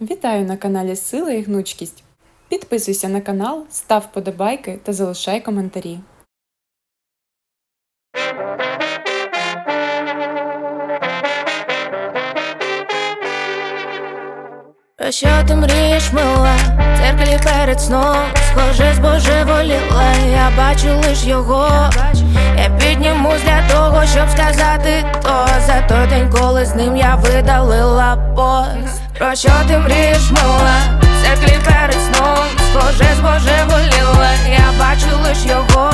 Вітаю на каналі Сила і Гнучкість. Підписуйся на канал, став вподобайки та залишай коментарі. Про що ти мрієш, мила? Дзеркалі перед сном Схоже, збожеволіла, я бачу лиш його Я піднімусь для того, щоб сказати то За той день, коли з ним я видалила пост Про що ти мрієш, мила? Дзеркалі перед сном. Схоже, збожеволіла, я бачу лиш його.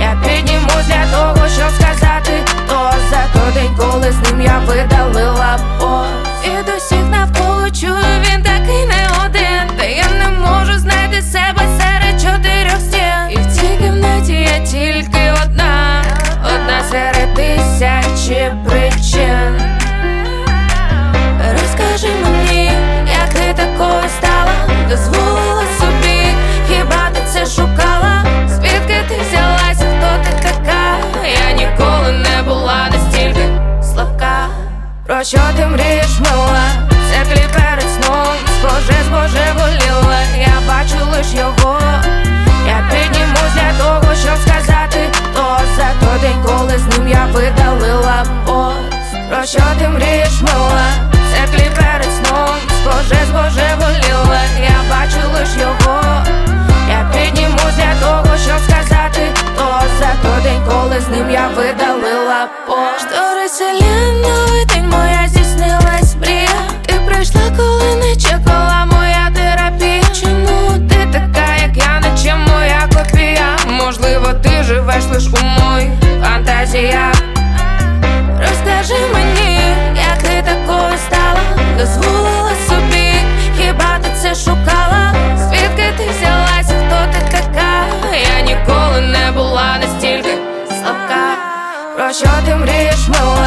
Я піднімусь для того, щоб сказати то За той день, коли з ним я видалила пост. І до всіх навколо чую, він такий не один. Та я не можу знайти себе серед чотирьох стін. І в цій кімнаті я тільки дозволила собі, хіба ти це шукала? Звідки ти взялася, хто ти така? Я ніколи не була настільки слабка. Про що ти мрієш, мила? В Зеркалі перед сном, схоже, збожеволіла, я бачу лиш його. Я піднімусь для того, щоб сказати то за той день, коли з ним я видалила пост. Про що ти мрієш, мила? Фантазіях. Розкажи мені, як ти такою стала, дозволила собі, хіба ти це шукала? Звідки ти взялася, хто ти така? Я ніколи не була настільки слабка. Про що ти мрієш, мила?